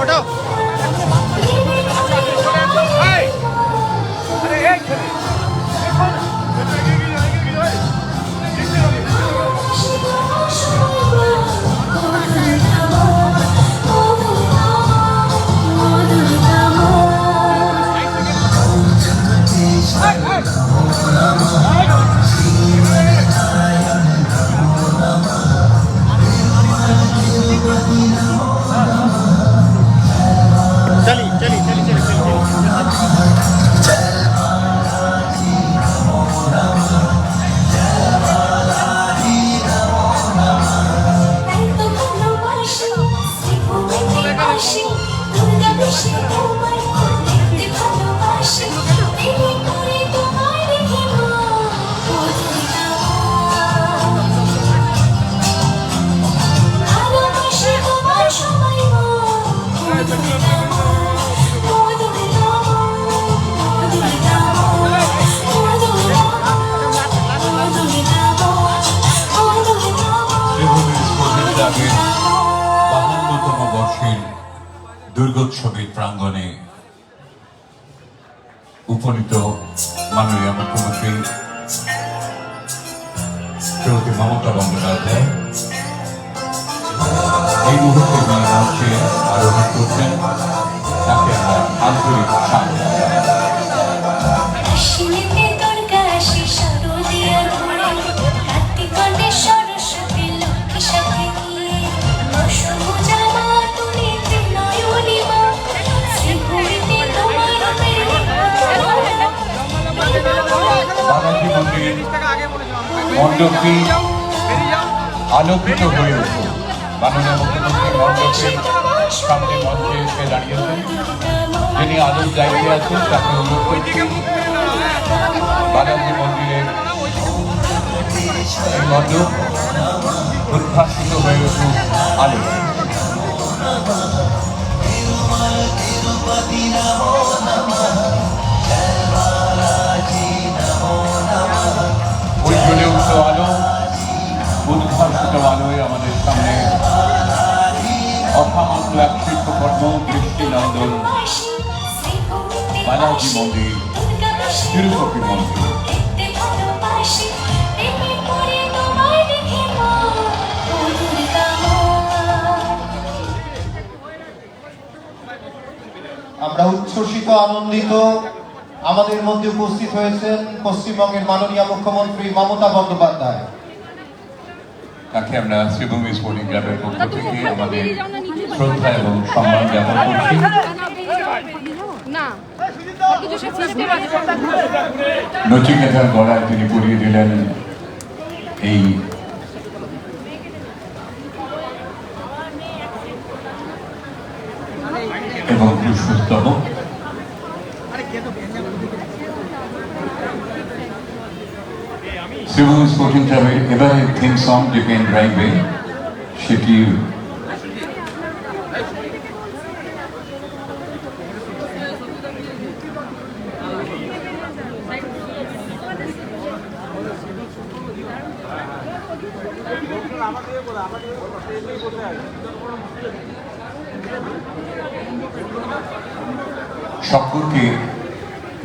फटाफट দুর্গোৎসবের প্রাঙ্গণে উপনীত মাননীয় মুখ্যমন্ত্রী শ্রীমতী মমতা বন্দ্যোপাধ্যায়। এই মুহূর্তে তিনি মঞ্চে আরোহণ করছেন তাকে আমরা আন্তরিক স্বাগত মণ্ডপটি আলোকিত হয়ে উঠুক মাননীয় মুখ্যমন্ত্রী মণ্ডপের সামনে মঞ্চে এসে দাঁড়িয়েছেন যিনি আলোর দায়িত্বে আছেন, তাকে অনুরোধ করছি, বালাজি মন্দিরের এই মণ্ডপ উদ্ভাসিত হয়ে উঠুক আলো বালাজি মন্দির তিরুপতি মন্দির আমরা উচ্ছ্বসিত আনন্দিত আমাদের মধ্যে উপস্থিত হয়েছেন পশ্চিমবঙ্গের মাননীয় মুখ্যমন্ত্রী মমতা বন্দ্যোপাধ্যায় তাকে আমরা শ্রীভূমি স্পোর্টিং ক্লাবের পক্ষ থেকে আমাদের শ্রদ্ধা এবং সম্মান জ্ঞাপন করছি নচিকেতার গলায় তিনি পরিয়ে দিলেন এই এবং পুষ্পস্তবক শ্রীভূমি স্পোর্টিং ক্লাবের এবারে থিম সং ড্রাইভে সেটি সকলকে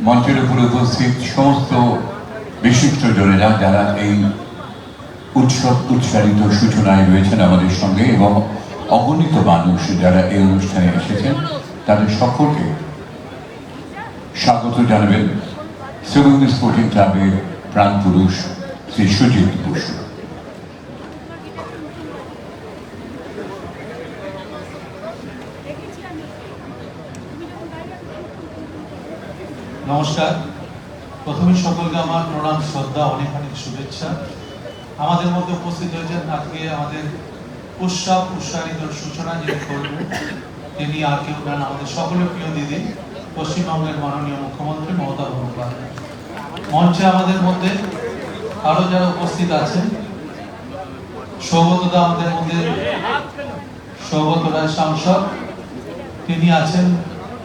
মঞ্চের উপরে উপস্থিত সমস্ত বিশিষ্ট জনেরা যারা এই উৎসারিত সূচনায় রয়েছেন আমাদের সঙ্গে এবং অগণিত মানুষ যারা এই অনুষ্ঠানে এসেছেন তাদের সকলকে স্বাগত জানাবেন শ্রীভূমি স্পোর্টিং ক্লাবের প্রাণ পুরুষ শ্রী সুজিত বসু নমস্কার। প্রথমে সকলকে আমার প্রণাম, শ্রদ্ধা, অনেক অনেক শুভেচ্ছা। আমাদের মধ্যে উপস্থিত হয়েছেন আজকে আমাদের উৎসব, উৎসাহিত সূচনা যিনি করবেন, তিনি আর কেউ নেন আমাদের সকলের প্রিয় দিদি, পশ্চিমবঙ্গের মাননীয় মুখ্যমন্ত্রী মমতা বন্দ্যোপাধ্যায়। মঞ্চে আমাদের মধ্যে আরও যারা উপস্থিত আছেন, সৌগতদা আমাদের মধ্যে সৌগত রায় সাংসদ, তিনি আছেন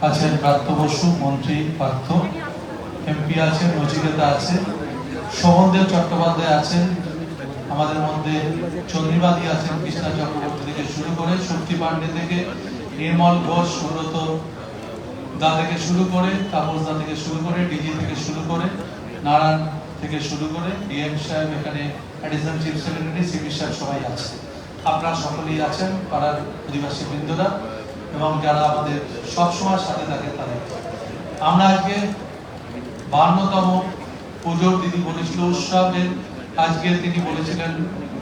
আছেন প্রার্থ বসু, মন্ত্রী, পার্থ, এমপি আছেন নচিকেতা আছে সমন্দেব চট্টোপাধ্যায় আছেন আমাদের মধ্যে চন্দ্রিবাদী আছেন, কৃষ্ণা চক্রবর্তী থেকে শুরু করে শক্তি পান্ডে থেকে, নির্মল ঘোষ সুব্রত দা থেকে শুরু করে, তাপস দা থেকে শুরু করে, ডিজি থেকে শুরু করে, নারায়ণ থেকে শুরু করে, ডিএম সাহেব এখানে অ্যাডিশনাল চিফ সেক্রেটারি, সিপি সাহেব সবাই আছে। আপনারা সকলেই আছেন, পাড়ার অধিবাসী বৃন্দরা, এবং যারা আমাদের সবসময় সাথে থাকে তাদের। আমরা আজকে বান্নতম পুজোর দিদি বলেছিল উৎসবের আজকে তিনি বলেছিলেন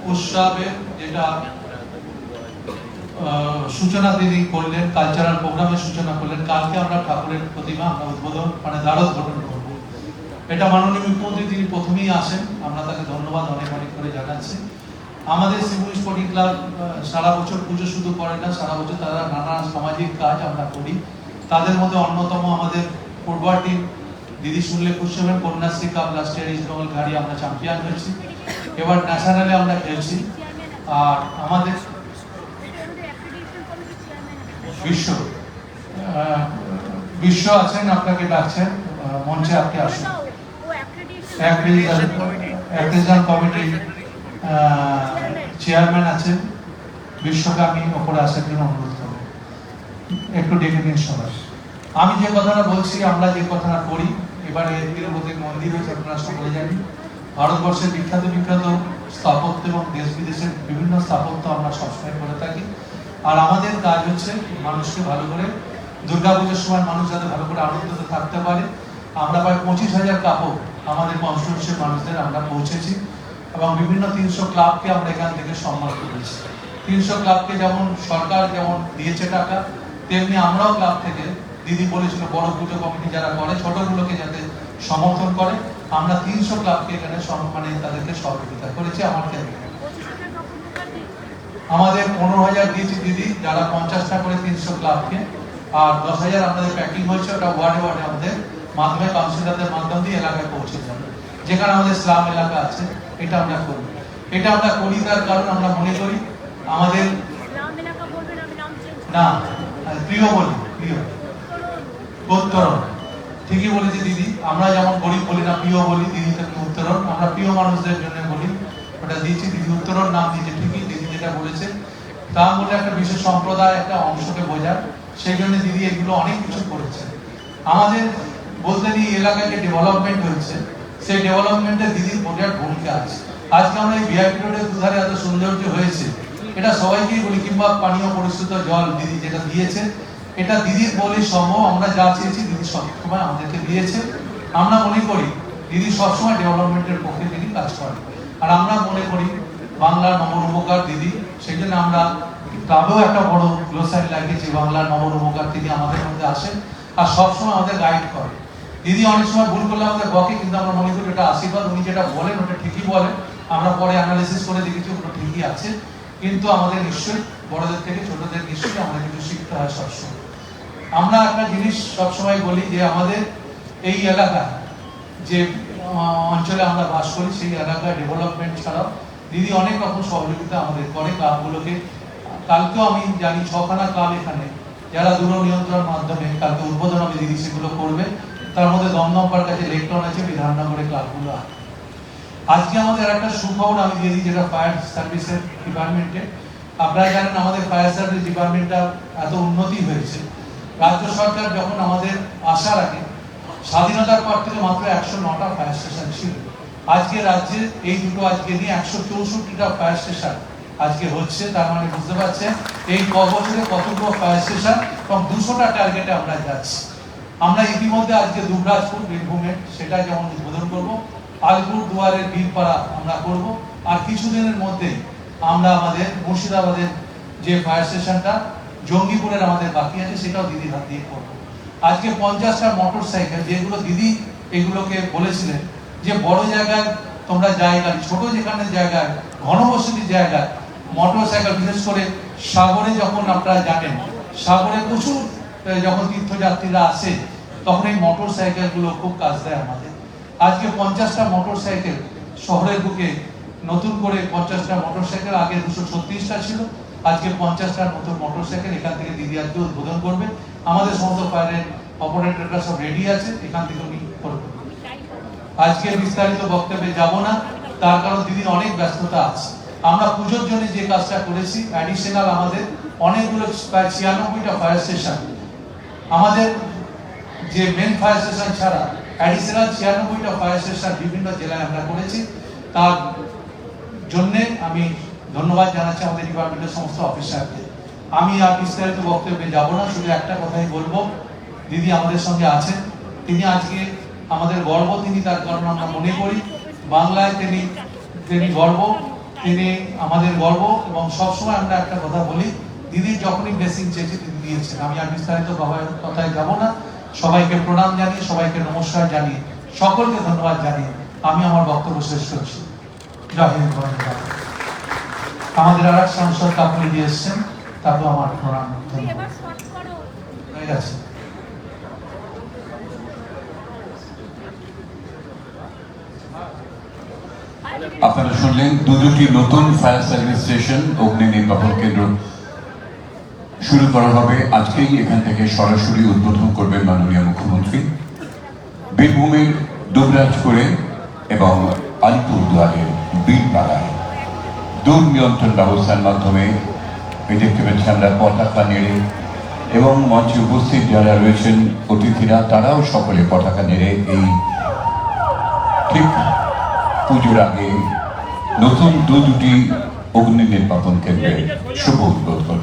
উৎসবের যেটা সূচনা তিনি করলেন কালচারাল প্রোগ্রামের সূচনা করলেন, কালকে আমরা ঠাকুরের প্রতিমা, আমরা উদ্বোধন মানে দ্বারোদ্বোধন করব। এটা মাননীয় মুখ্যমন্ত্রী তিনি প্রথমেই আসেন, আমরা তাকে ধন্যবাদ অনেক অনেক করে জানাচ্ছি। আমাদের সিভিল স্পোর্টিং ক্লাব সারা বছর পুজো শুধু করে না, সারা বছর তারা নানা সামাজিক কাজ আমরা করি। তাদের মধ্যে অন্যতম আমাদের ফুটবল টিম দিদি শুনলে খুশি হবেন Kanyashree cup last year East Bengal ঘাড়ি আমরা চ্যাম্পিয়ন হয়েছি। এবার ন্যাশনালে আমরা খেলছি। আর আমাদের বিশ্ব বিশ্ব আছেন, আপনাকে ডাকছেন মঞ্চে আপনি আসুন। অ্যাক্রিজন কমিটি চেয়ারম্যান আছেন। বিশ্বকে ওপরে আসার জন্য অনুরোধ করব। একটু ডেকে আমি যে কথাটা বলছি, আমরা যে কথাটা করি এবারে তিরুপতির মন্দির হয়েছে আপনারা সকলে জানি ভারতবর্ষের বিখ্যাত বিখ্যাত স্থাপত্য এবং দেশ বিদেশের বিভিন্ন স্থাপত্য আমরা সবসময় করে থাকি। আর আমাদের কাজ হচ্ছে মানুষকে ভালো করে, দুর্গাপুজোর সময় মানুষ যাতে ভালো করে আনন্দিত থাকতে পারে। আমরা প্রায় পঁচিশ হাজার কাপড় আমাদের কনস্টিটিউশন মানুষদের আমরা পৌঁছেছি এবং বিভিন্ন তিনশো ক্লাবকে আমরা এখান থেকে সম্মান করেছি। তিনশো ক্লাবকে যেমন সরকার যেমন দিয়েছে টাকা, তেমনি আমরাও ক্লাব থেকে দিদি বলেছিল বড় পুজো কমিটি যারা করে ছোটগুলোকে যাতে সমর্থন করে। আমরা তিনশো ক্লাবকে এখানে সম্মানে তাদেরকে সহযোগিতা করেছি আমার ক্ষেত্রে আমাদের পনেরো হাজার দিয়েছি দিদি যারা পঞ্চাশটা করে তিনশো ক্লাবকে আর দশ হাজার আমাদের প্যাকিং হয়েছে ওটা ওয়ার্ডে ওয়ার্ডে আমাদের মাধ্যমে কাউন্সিলরদের মাধ্যম দিয়ে এলাকায় পৌঁছে যাবে। যেখানে আমাদের স্লাম এলাকা আছে এটা আমরা করি। এটা আমরা করি তার কারণ আমরা মনে করি আমাদের না প্রিয় বলি প্রিয়। উত্তরণ ঠিকই বলেছি দিদি। আমরা যেমন গরিব বলি না, প্রিয় বলি, দিদি থেকে উত্তরণ। আমরা প্রিয় মানুষদের জন্য বলি, ওটা দিয়েছি, দিদি উত্তরণ, নাম দিয়েছে, ঠিকই দিদি যেটা বলেছে। তা বলে একটা বিশেষ সম্প্রদায়, একটা অংশকে বোঝায় সেই জন্য দিদি এগুলো অনেক কিছু করেছে। আমাদের বলতে নিয়ে এলাকায় যে ডেভেলপমেন্ট হয়েছে সেই ডেভেলপমেন্টে দিদির বিরাট ভূমিকা আছে। আজকে আমরা এই ভিআইপি রোডের দুধারে এত সৌন্দর্য হয়েছে, এটা সবাইকেই বলি, কিংবা পানীয় পরিশুদ্ধ জল দিদি যেটা দিয়েছে এটা দিদির বলে সম্ভব, আমরা যা চেয়েছি দিদি সবসময় আমাদেরকে দিয়েছে। আমরা মনে করি দিদি সবসময় ডেভেলপমেন্টের পক্ষে তিনি কাজ করেন। আর আমরা মনে করি বাংলার নবরূপকার দিদি সেই জন্য আমরা ক্লাবেও একটা বড় গ্লোসারি লাগিয়েছি, বাংলার নবরূপকার তিনি আমাদের মধ্যে আসেন আর সবসময় আমাদের গাইড করে দিদি অনেক সময় ভুল করলে আমাদের বকে, কিন্তু আমরা মনে করি এটা আশীর্বাদ, উনি যেটা বলেন ওটা ঠিকই বলেন। আমরা পরে অ্যানালিসিস করে দেখেছি ওটা ঠিকই আছে। কিন্তু আমাদের নিশ্চয়ই বড়দের থেকে ছোটদের নিশ্চয়ই আমাদের কিছু শিখতে হয় সবসময়। আমরা একটা জিনিস সবসময় বলি যে আমাদের এই এলাকা যে অঞ্চলে আমরা বাস করি, সেই এলাকায় ডেভেলপমেন্ট ছাড়াও দিদি অনেক রকম সহযোগিতা আমাদের করে ক্লাবগুলোকে। কালকেও আমি জানি ছখানা ক্লাব এখানে, যারা দূর নিয়ন্ত্রণ মাধ্যমে কালকে উদ্বোধন হবে দিদি সেগুলো করবে। তার মধ্যে দমদমপার কাছে লেকটন আছে বিধাননগরে ক্লাবগুলো আছে। আজকে আমাদের একটা সুখবর আমি দিয়ে দিই, যেটা ফায়ার সার্ভিসের ডিপার্টমেন্টে আপনারা জানেন আমাদের ফায়ার সার্ভিস ডিপার্টমেন্টটা এত উন্নতি হয়েছে। রাজ্য সরকার যখন আমাদের আসার আগে স্বাধীনতার পর থেকে মাত্র একশো নটা ফায়ার স্টেশন ছিল। আজকে রাজ্যে এই দুটো আজকে নিয়ে একশো চৌষট্টিটা ফায়ার স্টেশন আজকে হচ্ছে, তার মানে বুঝতে পারছেন? এই ক বছরে কতগুলো ফায়ার স্টেশন এবং দুশোটা টার্গেটে আমরা যাচ্ছি। আমরা ইতিমধ্যে আজকে দুবরাজপুর, বীরভূমে সেটা যেমন উদ্বোধন করব, আলিপুর দুয়ারের বীরপাড়া আমরা করব। আর কিছুদিনের মধ্যে আমরা আমাদের মুর্শিদাবাদের যে ফায়ার স্টেশনটা জঙ্গিপুরের আমাদের বাকি আছে, সেটাও দিদির হাত দিয়ে করব। আজকে পঞ্চাশটা মোটর সাইকেল যেগুলো দিদি এগুলোকে বলেছিলেন যে বড় জায়গায় তোমরা জায়গা ছোট যেখানে জায়গায় ঘনবসতির জায়গায় মোটর সাইকেল বিশেষ করে সাগরে যখন আপনারা জানেন সাগরে প্রচুর যখন তীর্থযাত্রীরা আসে, তখন এই মোটর সাইকেলগুলো খুব কাজ দেয় আমাদের। আজকে পঞ্চাশটা মোটর সাইকেল শহরের বুকে নতুন করে পঞ্চাশটা মোটর সাইকেল আগে দুশো ছত্রিশটা ছিল আজকে পঞ্চাশটা নতুন মোটর সাইকেল এখান থেকে দিদি আজকে উদ্বোধন করবে। আমাদের সমস্ত ফায়ারের অপারেটররা সব রেডি আছে, এখান থেকে উনি করবে। আজকে বিস্তারিত বক্তব্যে যাব না, তার কারণ দিদির অনেক ব্যস্ততা আছে। আমরা পুজোর জন্য যে কাজটা করেছি অ্যাডিশনাল আমাদের অনেকগুলো প্রায় ছিয়ানব্বইটা ফায়ার স্টেশন আমাদের যে মেন ফায়ার স্টেশন ছাড়া অ্যাডিশনাল ছিয়ানব্বইটা ফায়ার স্টেশন বিভিন্ন জেলায় আমরা করেছি। তার জন্যে আমি ধন্যবাদ জানাচ্ছি আমাদের ডিপার্টমেন্টের সমস্ত অফিসারকে আমি আর বিস্তারিত বক্তব্যে যাব না, শুধু একটা কথাই বলব। দিদি আমাদের সঙ্গে আছেন। তিনি আজকে আমাদের গর্ব, তিনি তার কারণ আমরা মনে করি। বাংলায় তিনি তিনি গর্ব, তিনি আমাদের গর্ব এবং সবসময় আমরা একটা কথা বলি দিদির যখনই ব্লেসিং চেয়েছে, তিনি দিয়েছেন। আমি আর বিস্তারিত কথায় যাব না। সবাইকে প্রণাম জানিয়ে, সবাইকে নমস্কার জানিয়ে, সকলকে ধন্যবাদ জানিয়ে আমি আমার বক্তব্য শেষ করছি। জয় হিন্দ। আমাদের আর এক সাংসদ কাকুলি দিয়ে এসছেন তাকেও আমার প্রণাম হয়ে গেছে। আপনারা শুনলেন দু দুটি নতুন ফায়ার সার্ভিস স্টেশন অগ্নি নির্বাপন কেন্দ্র। শুরু করা হবে আজকেই এখান থেকে সরাসরি উদ্বোধন করবেন মাননীয় মুখ্যমন্ত্রী। বীরভূমের দুবরাজপুরে এবং আলিপুরদুয়ারের বীরপাড়ায়। দূর নিয়ন্ত্রণ ব্যবস্থার মাধ্যমে এই দেখতে পাচ্ছি আমরা পতাকা নেড়ে এবং মঞ্চে উপস্থিত যারা রয়েছেন অতিথিরা, তারাও সকলে পতাকা নেড়ে এই ঠিক পুজোর আগে নতুন দু দুটি অগ্নি নির্বাপন কেন্দ্রের শুভ উদ্বোধন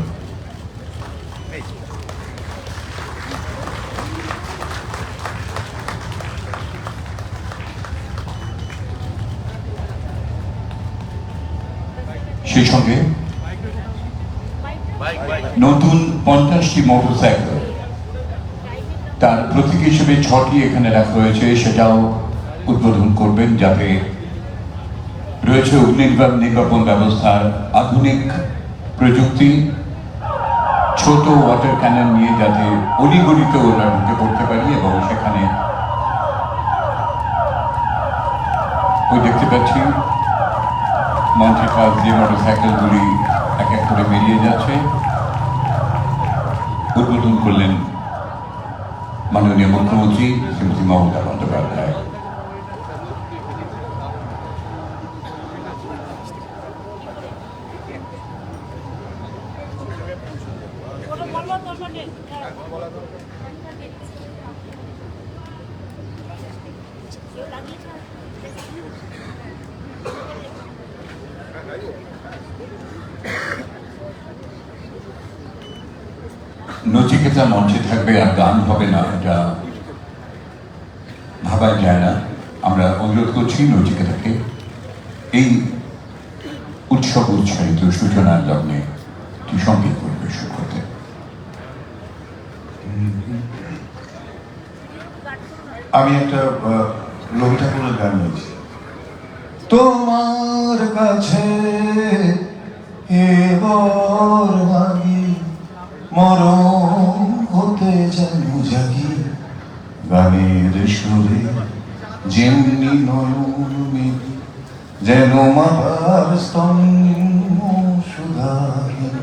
সেই সঙ্গে নতুন পঞ্চাশটি মোটরসাইকেল তার প্রতীক হিসেবে ছটি এখানে রাখা হয়েছে, সেটাও উদ্বোধন করবেন যাতে রয়েছে অগ্নি নির্বা- নির্বাপন ব্যবস্থার আধুনিক প্রযুক্তি, ছোট ওয়াটার ক্যানন নিয়ে যাতে অলিগলিতে ওরা ঢুকে পড়তে পারি এবং সেখানে ওই দেখতে পাচ্ছি মঞ্চের পাশ দিয়ে মোটরসাইকেলগুলি এক এক করে বেরিয়ে যাচ্ছে। উদ্বোধন করলেন মাননীয় মুখ্যমন্ত্রী শ্রীমতী মমতা বন্দ্যোপাধ্যায় নচিকেতা মঞ্চে থাকবে আর গান হবে না, এটা ভাবা যায় না। আমরা অনুরোধ করছি নচিকেতাকে এই উৎসব উৎসাহিত সূচনার লগ্নে একটি সংগীত পরিবেশন করতে। আমি একটা রবি ঠাকুরের গান গাইছি। তোমার কাছে এবার মাগি মরম হতে যেন জাগি গানের সুরে, যেমনি নয়ন যেন মাতার স্তম্ভ সুধাহীন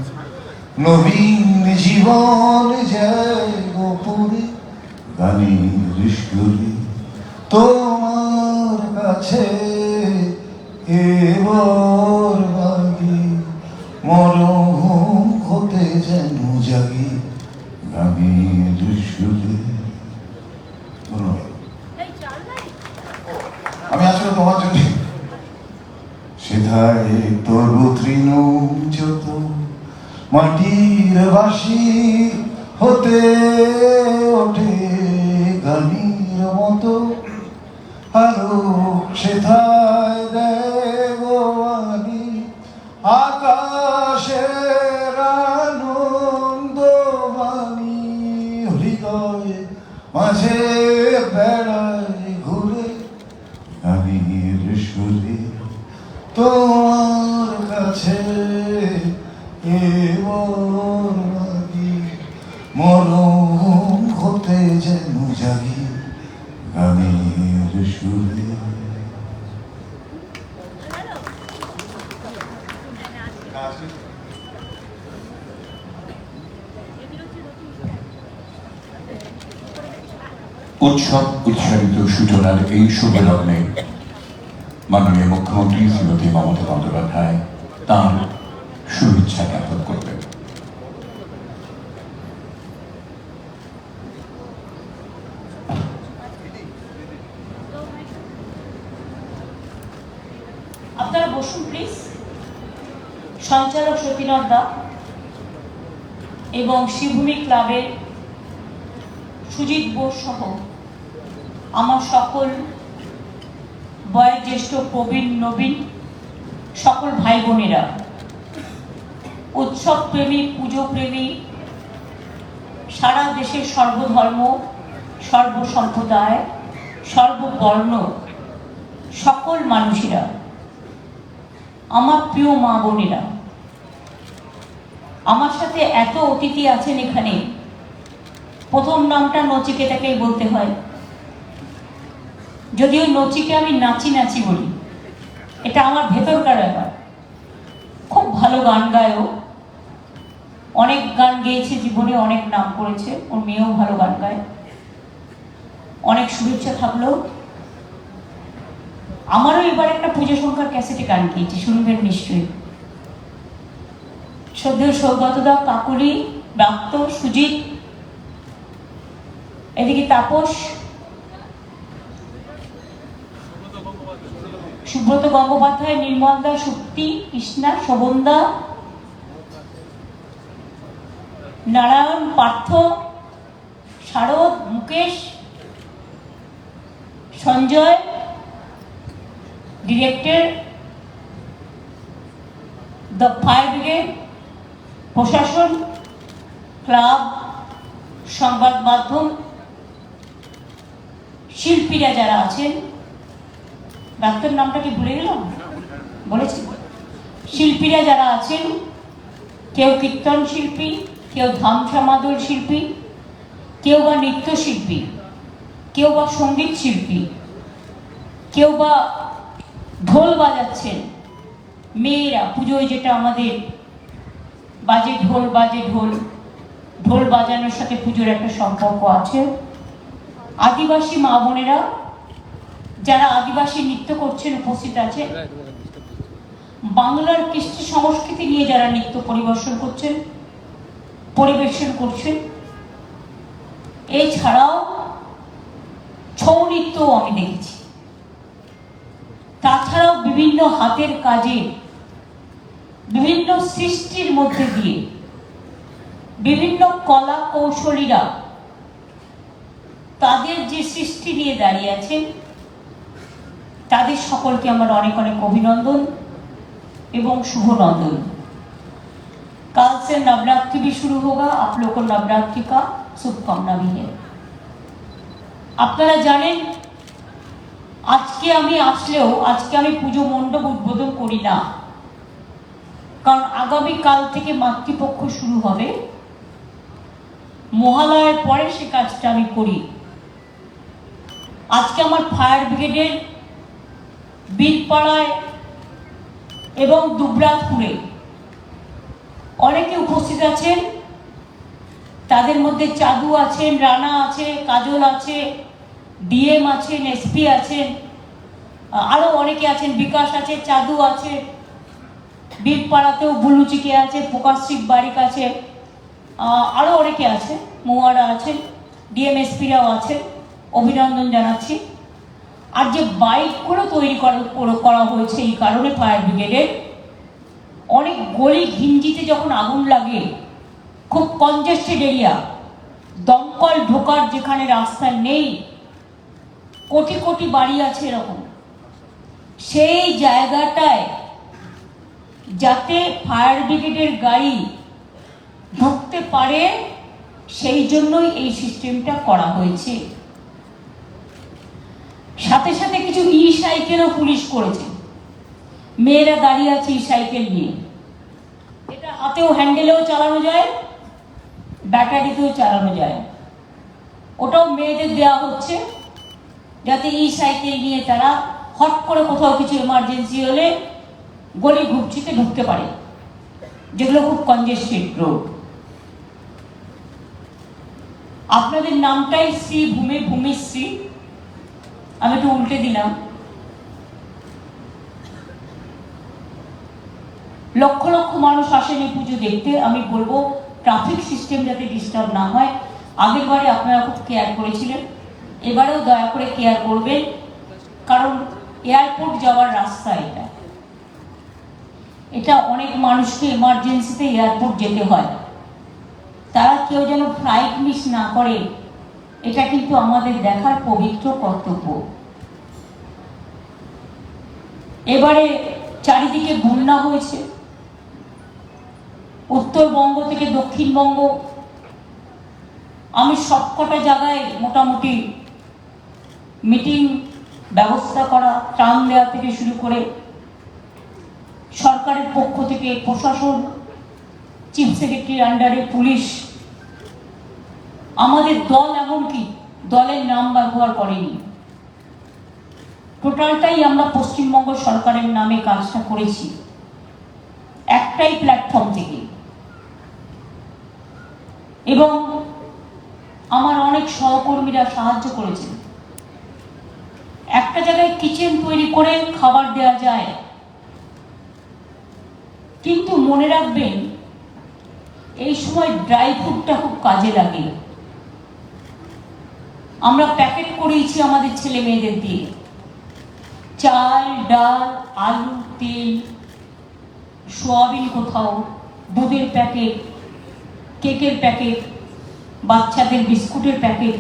নবীন জীবন যায় গোপুরে, গানের সুরে তোমার কাছে এবার মাগি মরম হতে যেন জাগি গানের সুরে ধন্যবাদ আমি আসলে তোমার জন্য সেধায় তরু তৃণ যত বাসি হতে ওঠে গানির মতো। আলো সেথায় দেবানি আকাশের আনন্দ বাণী হৃদয়ে মাঝে বেড়ায় ঘুরে গানের সুরে তোমার কাছে এবার উৎসব উৎসাহিত সূচনার এই শুভলগ্নে মাননীয় মুখ্যমন্ত্রী শ্রীমতী মমতা বন্দ্যোপাধ্যায় তাঁর শুভেচ্ছা জ্ঞাপন করবেন। সঞ্চালক সতীনাথ দা এবং শিবভূমি ক্লাবের সুজিত বোস সহ আমার সকল বয়োজ্যেষ্ঠ প্রবীণ, নবীন, সকল ভাই বোনেরা উৎসব প্রেমী পুজো প্রেমী সারা দেশের সর্বধর্ম, সর্বসম্প্রদায়, সর্ববর্ণ, সকল মানুষেরা, আমার প্রিয় মা বোনেরা, আমার সাথে এত অতিথি আছেন এখানে। প্রথম নামটা নচিকেতাকেই বলতে হয়। যদিও নচিকে আমি নাচি নাচি বলি, এটা আমার ভেতরকার ব্যাপার। খুব ভালো গান গায়ও, অনেক গান গেয়েছে জীবনে, অনেক নাম করেছে, ওর মেয়েও ভালো গান গায়। অনেক শুভেচ্ছা থাকল। আমারও এবার একটা পুজো সংখ্যার ক্যাসেটে গান গিয়েছি শুনবেন নিশ্চয়ই। শ্রদ্ধেয় সৌগতদা কাকুলি ব্রাত্য সুজিত, এদিকে তাপস সুব্রত গঙ্গোপাধ্যায় নির্মলদা Shakti Krishna, শোভনদা, Narayan Partha, Sharad, Mukesh, Sanjay, director, the fire brigade, প্রশাসন, ক্লাব, সংবাদ মাধ্যম, শিল্পীরা যারা আছেন ডাক্তার নামটা কি ভুলে গেলাম? বলেছি। শিল্পীরা যারা আছেন, কেউ কীর্তন শিল্পী, কেউ ধামসা মাদল শিল্পী, কেউ বা নৃত্যশিল্পী কেউ বা সংগীত শিল্পী, কেউ বা ঢোল বাজাচ্ছেন, মেয়েরা, পুজোয় যেটা আমাদের বাজে ঢোল বাজে ঢোল ঢোল বাজানোর সাথে পুজোর একটা সম্পর্ক আছে। আদিবাসী মা বোনেরা যারা আদিবাসী নৃত্য করছেন উপস্থিত আছে, বাংলার কৃষ্টি সংস্কৃতি নিয়ে যারা নৃত্য পরিবেশন করছেন পরিবেশন করছেন, এছাড়াও ছৌ নৃত্যও আমি দেখেছি। তাছাড়াও বিভিন্ন হাতের কাজে, বিভিন্ন সৃষ্টির মধ্যে দিয়ে বিভিন্ন কলা কৌশলীরা তাদের যে সৃষ্টি নিয়ে দাঁড়িয়ে আছেন তাদের সকলকে আমার অনেক অনেক অভিনন্দন এবং शुभनंदन कल से नवरात्रि भी शुरू होगा आप लोग को नवरात्रि का शुभकामना भी है আপনারা জানেন আজকে আমি আসলেও আজকে আমি পুজো মণ্ডপ উদ্বোধন করি না কারণ আগামী কাল থেকে মাতৃপক্ষ শুরু হবে মহালয়ার পরে সে কাজটা আমি করি আজকে আমার ফায়ার ব্রিগেডের বীরপাড়ায় এবং দুবরাজপুরে। অনেকে উপস্থিত আছেন। তাদের মধ্যে চাদু আছেন রানা আছে, কাজল আছে, ডিএম আছেন, এসপি আছেন আরও অনেকে আছেন, বিকাশ আছে, চাদু আছে বীরপাড়াতেও বুলুচিকে আছে, প্রকাশিক বারিক আছে আরও অনেকে আছে মৌয়ারা আছেন ডিএমএসপিরাও আছেন। অভিনন্দন জানাচ্ছি। আর যে বাইকগুলো তৈরি করা- করা- করা হয়েছে এই কারণে ফায়ার ব্রিগেডের অনেক গলি ঘিঞ্জিতে যখন আগুন লাগে, খুব কনজেস্টেড এরিয়া দমকল ঢোকার যেখানে রাস্তা নেই, কোটি কোটি বাড়ি আছে এরকম। সেই জায়গাটায় যাতে ফায়ার ব্রিগেডের গাড়ি ঢুকতে পারে, সেই জন্যই এই সিস্টেমটা করা হয়েছে। সাথে সাথে কিছু ই সাইকেলও পুলিশ করেছে। মেয়েরা দাঁড়িয়ে আছে ই সাইকেল নিয়ে। এটা হাতেও হ্যান্ডেলেও চালানো যায় ব্যাটারিতেও চালানো যায়। ওটাও মেয়েদের দেওয়া হচ্ছে, যাতে ই সাইকেল নিয়ে তারা হট করে কোথাও কিছু এমার্জেন্সি হলে গলি ঘুপচিতে ঢুকতে পারে, যেগুলো খুব কনজেস্টেড রোড আপনাদের নামটাই শ্রী ভূমি ভূমিশ্রী। আমি একটু উল্টে দিলাম। লক্ষ লক্ষ মানুষ আসেন এই পুজো দেখতে। আমি বলব ট্রাফিক সিস্টেম যাতে ডিস্টার্ব না হয়। আগের বারে আপনারা খুব কেয়ার করেছিলেন। এবারেও দয়া করে কেয়ার করবেন। কারণ এয়ারপোর্ট যাওয়ার রাস্তা এটা। এটা অনেক মানুষকে এমার্জেন্সিতে এয়ারপোর্ট যেতে হয়। তারা কেউ যেন ফ্লাইট মিস না করে। এটা কিন্তু আমাদের দেখার পবিত্র কর্তব্য। এবারে চারিদিকে বন্যা হয়েছে। উত্তরবঙ্গ থেকে দক্ষিণবঙ্গ। আমি সবকটা জায়গায় মোটামুটি মিটিং ব্যবস্থা করা, ত্রাণ দেওয়া থেকে শুরু করে সরকারের পক্ষ থেকে প্রশাসন, চিফ সেক্রেটারির আন্ডারে পুলিশ আমাদের দল এমনকি দলের নাম ব্যবহার করেনি। টোটালটাই আমরা পশ্চিমবঙ্গ সরকারের নামে কাজটা করেছি। একটাই প্ল্যাটফর্ম থেকে। এবং আমার অনেক সহকর্মীরা সাহায্য করেছেন। একটা জায়গায় কিচেন তৈরি করে খাবার দেওয়া যায়। কিন্তু মনে রাখবেন, এই সময় ড্রাই ফ্রুটটা খুব কাজে লাগে। আমরা প্যাকেট করেছি আমাদের ছেলে মেয়েদের দিয়ে। চাল, ডাল, আলু, তেল, সোয়াবিন কোথাও, দুধের প্যাকেট কেকের প্যাকেট বাচ্চাদের বিস্কুটের প্যাকেট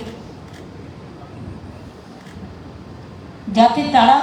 যাতে তারা